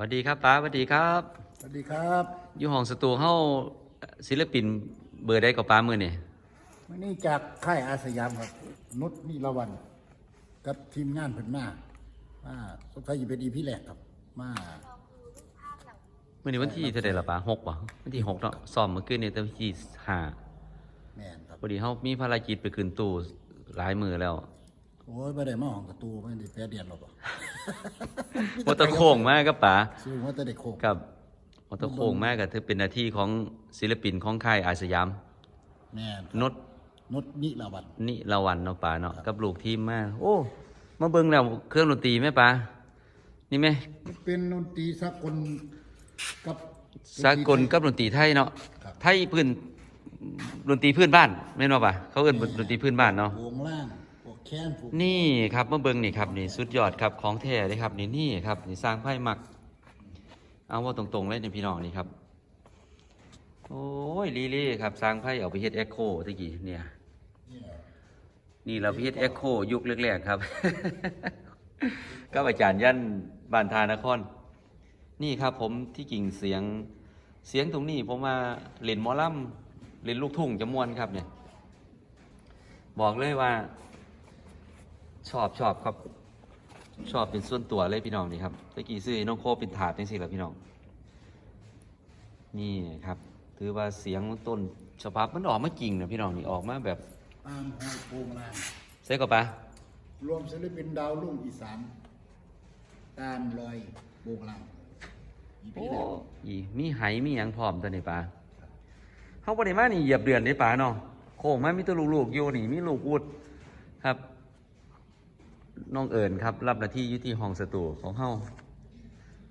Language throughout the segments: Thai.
วัสดีครับป้าสวัสดีครับสวัสดีครับอยู่ห้องสตูเฮาศิลปินเบอร์ได้กับป้ามือนี่วันนี้จากค่ายอาสยามครับนุชนิรวันกับทีมงานเพิ่นมามาสงสัยจะเป็นอีพีแรกครับมามื่อนี้วันที่เท่าไหร่ละป้าหกป่ะวันที่หกเนาะซ้อมเมื่อคืนนี่แต่วันที่ห้าแม่นครับพอดีเฮามีภารกิจไปคืนตู้หลายมือแล้ว โอ้ยไม่ได้มาห้องประตูไม่ได้แปรเดียนหรอกมอเตอร์โค้งมากครับป๋าซื้อว่าแต่เด็กโคกกับมอเตอร์โค้งมากก็ถือเป็นหน้าที่ของศิลปินของค่ายอาสยามแม่นนดนุชนิรวันนิรวันเนาะป๋าเนาะกับลูกทีมมาโอ้มาเบิ่งแล้วเครื่องดนตรีไหมป๋านี่ไหมมันเป็นดนตรีสากลกับสากลกับดนตรีไทยเนาะครับไทยพื้นดนตรีพื้นบ้านแม่นบ่ป่ะเขาเอิ้นดนตรีพื้นบ้านเนาะวงล่างพวกแค้ นี่ครับเมาเบิงนี่ครับนี่สุดยอดครับของแท้เลยครับนี่นี่ครับนี่สร้างไพ่หมัก เอาว่าตรงๆเลยนี่พี่น้องนี่ครับ โอ้ยลีลีครับสร้างไพ่เอาไปเฮ็ดแอคโคตะกี้เนี่ยนี่เราไปเฮ็ดแอคโคยุคแรกๆครับกับอาจารย์ยันบานทานคร นี่ครับผมที่จริงเสียงเสียงตรงนี้ผมมาเล่นมอลำเล่นลูกทุ่งจมวนครับเนี่ย บอกเลยว่า ชอบชอบครับ ชอบเป็นส่วนตัวเลยพี่น้องนี่ครับตะกี้ซื้อให้น้องโคเป็นถาดนี่สิละพี่น้อง นี่ครับ ถือว่าเสียงต้นฉบับมันออกมาจริงนะพี่น้องนี่ออกมาแบบตามหอยโพงล่างใส่กับปะรวมศิลปินดาวรุ่งอีสานตามรอยโบงล่างอีพีโอ้แรกอีมีไหมีหยังพร้อมตัวนี้ปะเขาบริมานี่เหยียบเดือนได้ปะเนาะโค้งมามีตัวลูกๆอยู่นี่มีลูกอุด ครับ น้องเอิญครับ รับหน้าที่อยู่ที่ห้องสตูของเฮา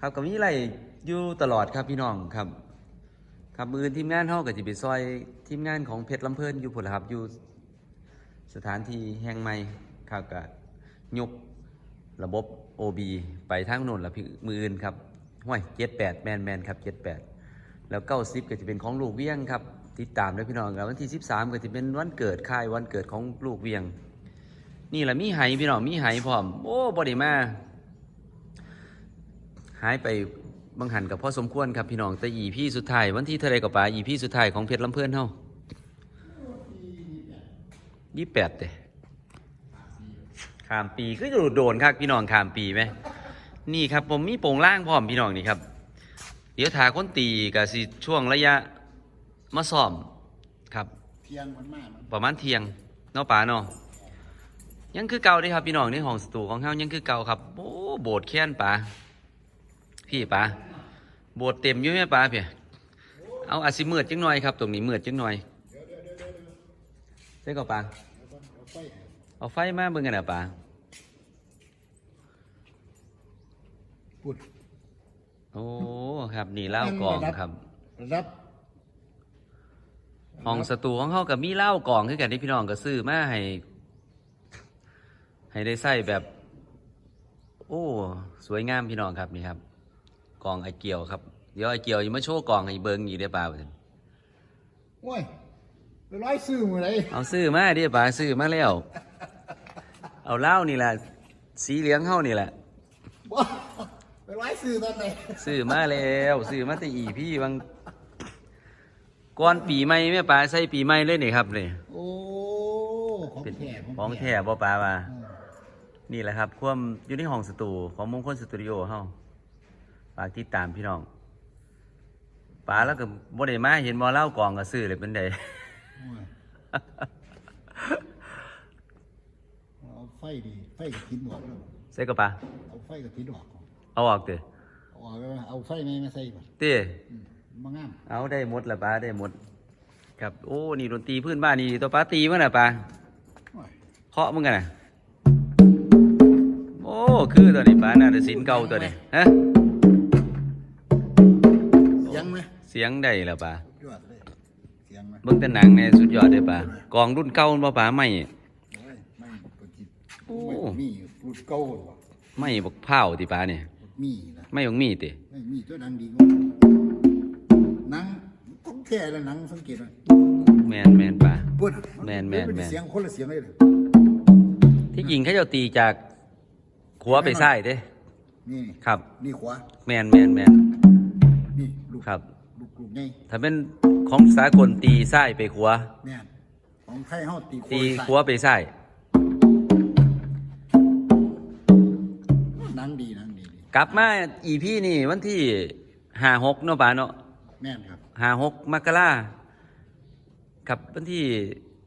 ครับก็มีอะไรอยู่ตลอดครับพี่น้องครับ ครับมือทีมงานเฮาก็สิไปซอยทีมงานของเพชรลำเพลินอยู่พุ่นล่ะครับอยู่สถานที่แห่งใหม่ครับก็ยกระบบ OB ไปทางโน่นละพี่มืออื่นครับห้วย78แปดแมนแมนครับ78แปดแล้ว90ก็จะเป็นของลูกเวียงครับติดตามด้วยพี่น้องครับวันที่ 13 ก็จะเป็นวันเกิดค่ายวันเกิดของลูกเวียง นี่แหละมีไหพี่น้องมีไหพร้อม โอ้บ่ได้มาหายไปบางหันกับพ่อสมควรครับพี่น้องแต่อีพี่สุดท้ายวันที่เท่าไรกับป่าอีพี่สุดท้ายของเพชรลำเพื่อนเฮายี่แปดเด้ขามปีก็จะโดนครับพี่น้องขามปีไหมนี่ครับผมมีโป่งล่างพร้อมพี่น้องนี่ครับ เดี๋ยวถาคนตีกับสิช่วงระยะมาซ้อมครับเที่ยงมันมากมันประมาณเที่ยงเนาะป่าเนาะ ยังคือเก่าเด้ครับพี่น้องในห้องสตูของเฮายังคือเก่าครับโอ้โบสถ์แค้นป่าพี่ป่าโบสถ์เต็มอยู่ไหมป่าเพี่ยเอาอาจสิมืดจังหน่อยครับ ตรงนี้มืดจังหน่อยได้ก็ป่าเอาไปเอาไฟมาเบิ่งกันนะป่าพูดโอ้ครับนี่เหล้ากล่องครับรับห้องสตูของเฮากับมีเหล้ากล่องคือกันที่พี่น้องก็ซื้อมาให้ ให้ได้ใส่แบบ โอ้ สวยงามพี่น้องครับนี่ครับกล่องไอเกียวครับ เดี๋ยวไอเกียวยังมาโชว์กล่องให้เบิ่งอีกได้อป่าโอ้ยไปร้อยซื้อมือไหนเอาซื้อมาเดิป่าซื้อมาแล้ว เอาเหล้านี่แหละสีเหลืองเฮานี่แหละบ่ไปร้อยซื้อตอนไหนซื้อมาแล้วซื้อมาแต่อีพี่บางก่อนปีใหม่แม่ป่าใส่ปีใหม่เลยนี่ครับนี่โอ้ของเป็นแท้ของแท้บ่ป่าว่าอืม นี่แหละครับความอยู่ในห้องสตูของมงคลสตูดิโอเฮาฝากติดตามพี่น้องป๋าแล้วก็บ่ได้มาเห็นบ่เล่ากล่องก็ซื้อเลยเป็นไดโอ้ยเอาไฟดีไฟกับทินออกแล้วใส่กระป๋าเอาไฟกับทินออกเอาออกเด้อเอาออกแล้วเอาไฟไม่มาใส่ก่อนเต้อืมมางามเอาได้หมดละป๋าได้หมด ครับโอ้นี่ดนตรีพื้นบ้านนี่ตัวป๋าตีมั้งน่ะป๋าโอ้ยเคาะมึงกันน่ะโอ้ คือตัวนี้ป๋าน่าจะสินเก่าตัวนี้ฮะเสียงไหมเสียงได้แล้วป๋ายอดเลยเสียงไหมเบิ่งแต่หนังเนี่ยสุดยอดเลยป๋ากองรุ่นเก่าบ่ป๋าไม่โอ้ยไม่ปกติโอ้ไม่มีรูดเก้าหรอกไม่บักเผาวติป๋าเนี่ยมีนะไม่บักมีติไม่มีตัวดังดีกว่าหนังต้องแค่แล้วหนังสังเกตไหมแมนแมนป๋าปุ่นแม่นแม่นแม่นเสียงคนละเสียงเลยเลยที่จริงเขาเจะตีจาก ขัวไปซ้ายเด้นี่ครับ นี่ขวาแมนแมนแมนนี่ลูกครับ ลูกลูกไงถ้าเป็นของสากลตีซ้ายไปขวาแม่นของไทยเฮาตีตีใส่ขวาไปซ้ายหนังดีหนังดีดีกลับมาอีพี่นี่วันที่ห้าหกเนาะป่าเนาะแม่นครับห้าหกมกราครับวันที่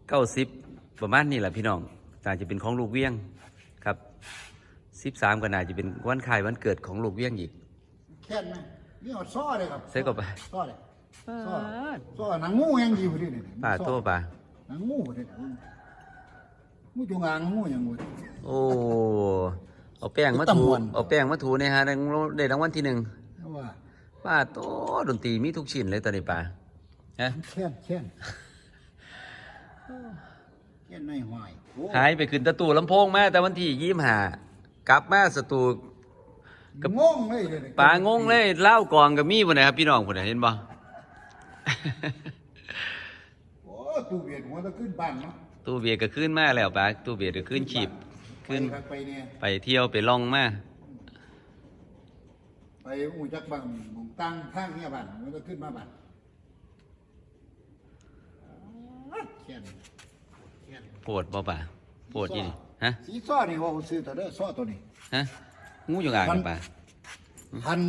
เก้าสิบประมาณนี้แหละพี่น้องน่าจะเป็นของลูกเวียงครับ สิบสามก็น่าจะเป็นวันคล้ายวันเกิดของลูกเวียงอีกแค่นไหมนี่เอาซ้อเลยครับใส่เข้าไปซ้อเลยซ้อซ้อหนังงูยังดีพอดีนี่ป่าโตป่าหนังงูพอดีงูจงอางงูอย่างงูโอ้เอาแป้งมาตำถูมวนเอาแป้งมาถูเนี่ยฮะได้ได้รางวัลที่หนึ่งเพราะว่าป้าโตดนตรีมีทุกชิ้นเลยตอนนี้ป่าฮะแค่นแค่นแค่นในห้อยโอ้หายไปขึ้นตะตูลำโพงมาแต่วันที่ยี่ห้า กลับมาสตูกับงงเลยเดี๋ยวนี้ป่างงเลยเล่ากองกับมีบ่นะครับพี่น้องพุ่นน่ะเห็นบ่ โอ้ตู้เบียดหัวจะขึ้นบ้านเนาะตู้เบียร์ก็ขึ้นมาแล้วป่าตู้เบียร์ก็ขึ้นชีพขึ้นไปครับไปเนี่ยไปเที่ยวไปล่องมาไปอูจักบังบุงตั้งข้างเนี่ยบ้านมันก็ขึ้นมาบ้านแค่นแค่นปวดบ่ป่าปวดอีนี่ ฮะ สีซ้อนี่ว่าผมซื้อตัวเด้อซ้อตัวนี้ ฮะงูอยู่อ่างป่า พัน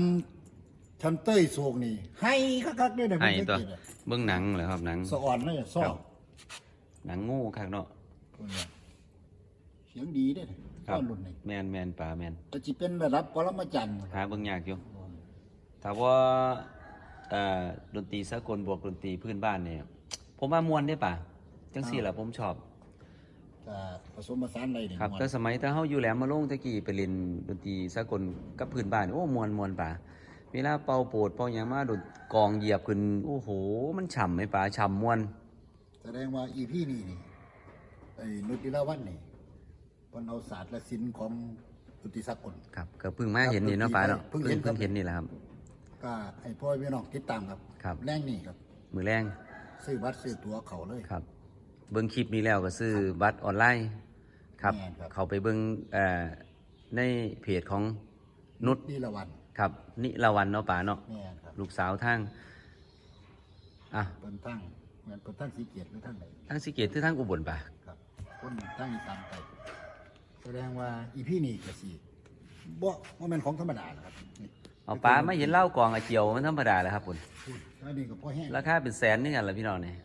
ชันเต้ยโศกนี่ ให้คักๆด้วยนะให้ผมตัวสังเกตอะเบิ่งหนังเหรอครับหนังสะอ่อนเลยซ้อครับ หนังงูคักเนาะคนละเสียงดีเด้อครัซ้อบ รุ่นนี้แมนแมนป่าแมนแต่จิเป็นระดับปรมาจารย์หาเบิ่งยากอยู่ถ้าว่าเอ่อดนตรีสากลบวกดนตรีพื้นบ้านเนี่ย ผมว่ามวนได้ป่ะจังสี่แหละผมชอบ แต่ผสมผสานอะไรเนี่ยครับม่วนแต่สมัยถ้าเฮาอยู่แหลมมาลงตะกี้ไปเล่นดนตรีสากลกับพื้นบ้านโอ้มวนมวนป่ะเวลาเป่าโปดเป่าหยังมาดนกองเหยียบขึ้นโอ้โห มันฉ่ำไหมป่ะฉ่ำมวนแสดงว่าอีพี่นี่นี่ไอ้นุติลาวันนี่เพิ่นเอาศาสตร์และศิลป์ของดนตรีสากล ครับก็เพิ่งมาเห็นนี่เนาะป่ะเนาะเพิ่เพิ่งงเห็นครับเพิ่งเห็นนี่แหละครับ ก็ให้พ่อพี่น้องติดตามครับครับ แรงนี่ครับ มือแรงซื้อบัตรซื้อตั๋วเขาเลย ครับ เบิ้งคลิปนี้แล้วก็ซื้อบัตรออนไลน์ครับ แม่นครับ เขาไปเบิ้งเอ่อในเพจของนุชนิละวันครับนิรวันเนาะป่าเนาะแม่นครับลูกสาวทางอะเพิ่นทั้งเหมือนเพิ่นทั้งสีเกียรติหรือทั้งไหนทางสิเกตที่ทางอุบลป่ะครับคนทั้งอีสานไปแสดงว่าอีพี่นี่ก็สิบ่บ่แม่นของธรรมดานะครับนี่เอาป่าไม่เห็นเหล้ากองอาเจียวมันธรรมดาแหล้วครับคุณพูดอันนี้ก็พอแห้งราคาเป็นแสนนี่กันละพี่น้องเนี่ย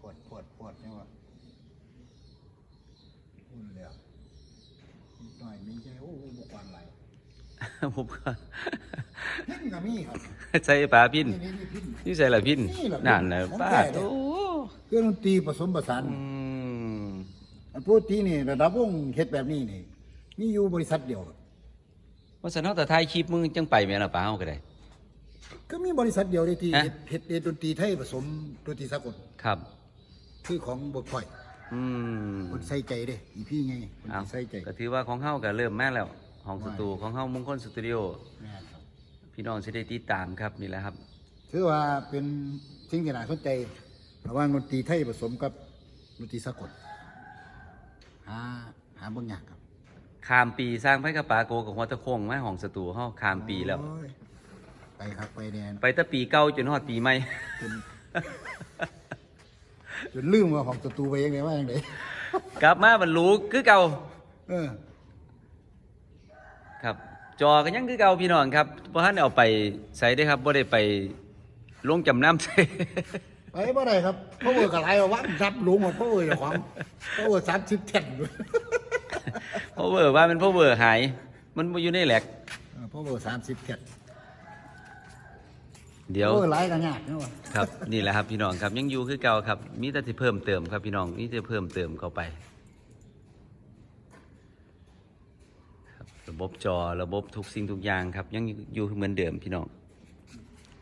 ปวดปวดปวดเนี่ยว่าพูดแล้วนิด หน่อยมีใจโอ้โหบกวนไหลายผมก็พินก็มีครับใช่ป่าพินนี่นี่นี่พินนี่ใส่ละพินนี่ล่ะพิณนั่นแหละของป้าแท้โตเครื่องดนตรีผสมผสานอืมอันพูดที่นี่ระดับวงเฮ็ดแบบนี้นี่มีอยู่บริษัทเดียวครับว่าสนอกแต่ท้ายคลิปมึงจังไปแม่นละป่าเฮาก็ได้ก็มีบริษัทเดียวเลยที่ฮะเฮ็ดเฮ็ดเฮ็ดดนตรีไทยผสมดนตรีสากลครับ คือของบทค่อย อืมคนใส่ใจเด้อีพี่ไงคนเอาที่ใส่ใจก็ถือว่าของเฮาก็เริ่มมาแล้วห้องสตูของเฮามงคลสตูดิโอแม่นครับพี่น้องสิได้ติดตามครับนี่แหละครับ ถือว่าเป็นสิ่งที่น่าสนใจระหว่างดนตรีไทยผสมกับดนตรีสากลหาหาเบางอย่างครับขามปีสร้างไพ่กระปาโกกับหัวตะโคงมาห้องสตูเฮาขามปีแล้ว โอ้ยไปครับไปแดนไปแตะปีเก่าจนฮอดปีใหม่ จน จนลืมว่าของศัตรูไปยังไงว่าอย่างไรกลับมาบรรลุคือเก่าเออ ครับ จอก็ยังคือเก่าพี่น้องครับบ่ทันได้เอาไปใส่ได้อครับบ่ได้ไปลงจำนำใส่ไปบ่ได้ครับเพราะว่ากับไรวัดรับหลวงหมดเพราะว่าเจ้าของเพราะว่าสามสิบแท่นด้วยเพราะเวอร์ว่ามันเพราะเวอร์หาย มันบ่อยู่ในแหลกเออเพราะว่าสามสิบแท่น เดี๋ยวเพราะว่าหลายกันยากเนาะครับนี่แหละครับพี่น้องครับยังอยู่คือเก่าครับมีแต่ที่เพิ่มเติมครับพี่น้องมีแต่เพิ่มเติมเข้าไปครับระบบจอระบบทุกสิ่งทุกอย่างครับ ยังอยู่เหมือนเดิมพี่น้อง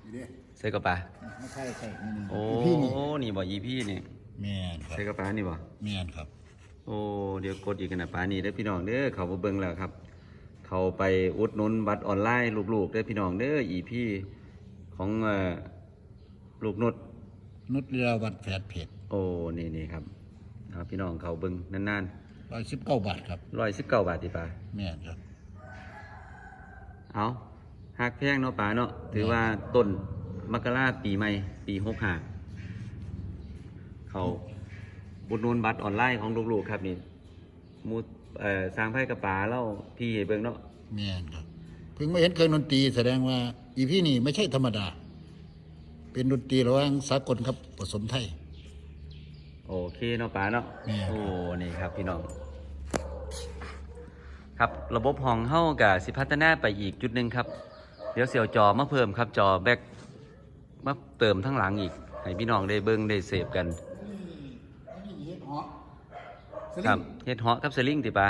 นี่เด้ใส่กระปาไม่ใช่ใช่นี่นี่โอ้พี่นี่นี่บ่ยีพี่นี่แม่นครับใส่กระปานี่บ่แม่นครับ โอ้เดี๋ยวกดอีกกันนะปานี่เด้อพี่น้องเด้อเขาไปเบิ่งแล้วครับ เขาไปอุดหนุนบัตรออนไลน์ลูกๆเด้อพี่น้องเด้ออีพี่ ของเอ่อลูกนุชนุชเรือวันแผดเพจโอ้นี่นี่ครับเอาพี่น้องเขาเบิ้งนานร้อยสิบเก้าบาทครับร้อยสิบเก้าบาทติปาแม่นครับ เอาหักแพงเนาะป๋าเนาะถือว่าต้นมกราปีใหม่ ปีหกห้าเขาบุญนูนบัตรออนไลน์ของลูกๆครับนี่หมูเอ่อสร้างไพ่กระป๋าเล่าพี่ให้เบิ่งเนาะ แม่นครับ เพิ่งมาเห็นเครื่องดนตรีแสดงว่า อีพี่นี่ไม่ใช่ธรรมดา เป็นดนตรีระหว่างสากลครับผสมไทย โอเคเนาะป๋าเนาะแม่นครับ โอ้นี่ครับพี่น้อง ครับระบบห้องเฮากับสิพัฒนาไปอีกจุดหนึ่งครับ เดี๋ยวเสียวจอมาเพิ่มครับจอแบ็กมาเติมทั้งหลังอีก ให้พี่น้องได้เบิ่งได้เสพกันนี่เฮ็ดเหาะสคลิรับงเฮ็ดเหาะกับสลิงติปะ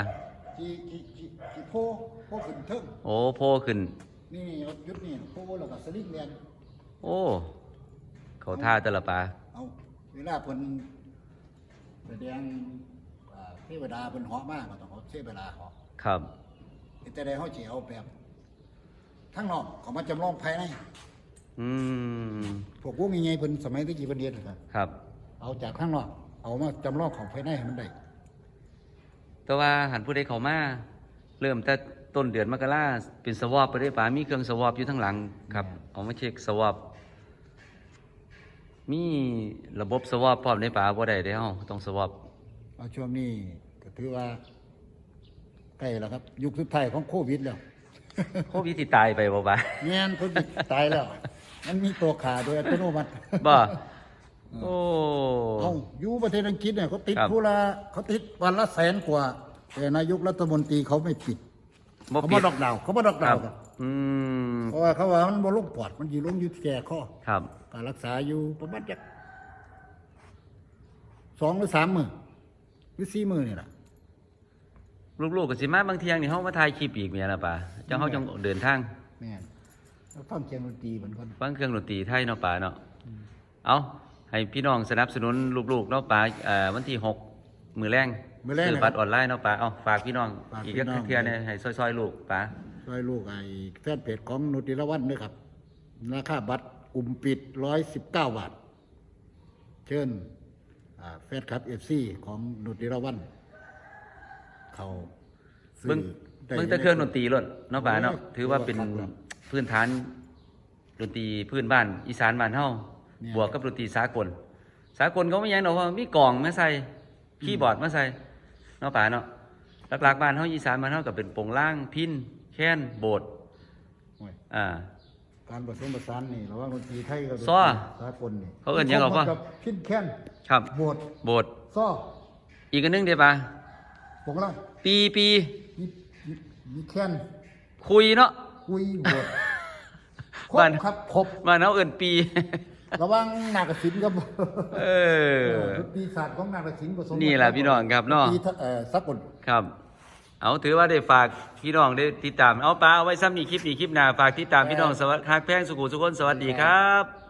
ที่ที่ที่ที่โพโพขึ้นเทิงโอ้โพขึ้น นี่นี่รถยุดนี่โพแล้วก็สลิงเรียนโอ้ เขาท่าแต่ละปลาเอาเวลาเพิ่นแสดงอ่าเทวดาเพิ่นเหาะมากก็ต้องเอาเทวดาเหาะครับ แต่ใดเฮาสิเอาแบบทั้งนอกเขามาจำลองภายในอืมพวกวงใหญ่ๆเพิ่นสมัยตะกี้เพิ่นเรียนนะครับ ครับ เอาจากข้างนอก เอามาจำลองของภายในให้มันได้แต่ว่าหันผู้ใดเขามา เริ่มแต่ต้นเดือนมกราเป็นสวอปไปได้ปลามีเครื่องสวอปอยู่ทั้งหลังครับเอามาเช็คสวอปมีระบบสวอปพร้อมในป่าบ่ได้เด้เฮาต้องสวอปเอาช่วงนี้ก็ถือว่าใกล้แล้วครับ ยุคสุดท้ายของโควิดแล้วโควิดที่ตายไปบ่บ่าแม่นโควิดตายแล้วมันมีตัวขาโดยอัตโนมัติบ่โอ้เอาอยู่ประเทศอังกฤษเนี่ยเขาติดครับผู้ละเขาติดวันละแสนกว่า แต่นายกรัฐมนตรีเขาไม่ปิด บ่เขาปิบ่ดดอกดาวน์เขาบ่ดอกคดารัวบน์ครับอืมเพราะว่าเขาว่ามันบ่ลงปอดมันอยู่ลงอยู่ที่แก่ข้อครับการรักษาอยู่ประมาณจักสองหรือสามมือหรือสี่มือนี่แหละลูกๆก็สิมาบางเที่ยงนี่เฮามาถ่ายคลิปอีกแม่นล่ะป่าจังเฮาจังเดินทาง แม่นแล้วฟังเสียงดนตรีเหมือนกัน ฟังเครื่องดนตรีไทยเนาะป่าเนาะ เอาให้พี่น้องสนับสนุนลูกๆเนาะป่าเอ่อวันที่หกมือแรง มื้อแรกซื้อนะคบัรัตบ รออนไลน์เนาะป่าเอาฝากพี่น้องฝากอีกพี่น้อง เทื่อเนี่ยให้ซอยๆลูกป่าช่วยลูกไอ้แฟนเพจของนุติรวันด้วยครับ ราคาบัตรกลุ่มปิดร้อยสิบเก้าบาท เชิญอ่าแฟนคลับเอฟซีของนุติรวันเขาซื้อเบิ่งได้เบิ่งแต่เครื่องดนตรีรถเนาะป่าเนาะโอ้ยถือว่าเป็นครับครับพื้นฐานดนตรีพื้นบ้านอีสานบ้านเฮาเนี่ยบวกกับดนตรีสากล สากลเขาไม่หยังดอกว่ามีกล่องมาใส่คีย์บอร์ดมาใส่เนาะป่าเนาะหลักๆบ้านเฮาอีสานบ้านเฮาก็เป็นโปงล่างพินแค้นโบสถ์โอ้ยอ่าการผสมผสานนี่ระหว่างดนตรีไทยกับดนตซ้อรีสากลนี่เขาเอิ้นหยังหรอพ่อกับพินแค้นครับโบดโบสถ์ซ้ออีกอันหนึงเดี๋ยวป่ะปกล่างปีปีมีมีมีแค้นคุยเนาะคุยโบดครบ้านบครับครบมานเอาเอินปี ระหว่างนากสินกับเออดนตรีศาสตร์ของนากสินผสมนี่แหละพี่น้องครับเนาะดตรีเอ่อสากลครับ เอาถือว่าได้ฝากพี่น้องได้ติดตาม เอาปลาเอาไว้ซ้ำนี่คลิปนี้คลิปหน้าฝากติดตามพี่น้องสวัสดีครับแพงสุขุสุขนสวัสดีครับ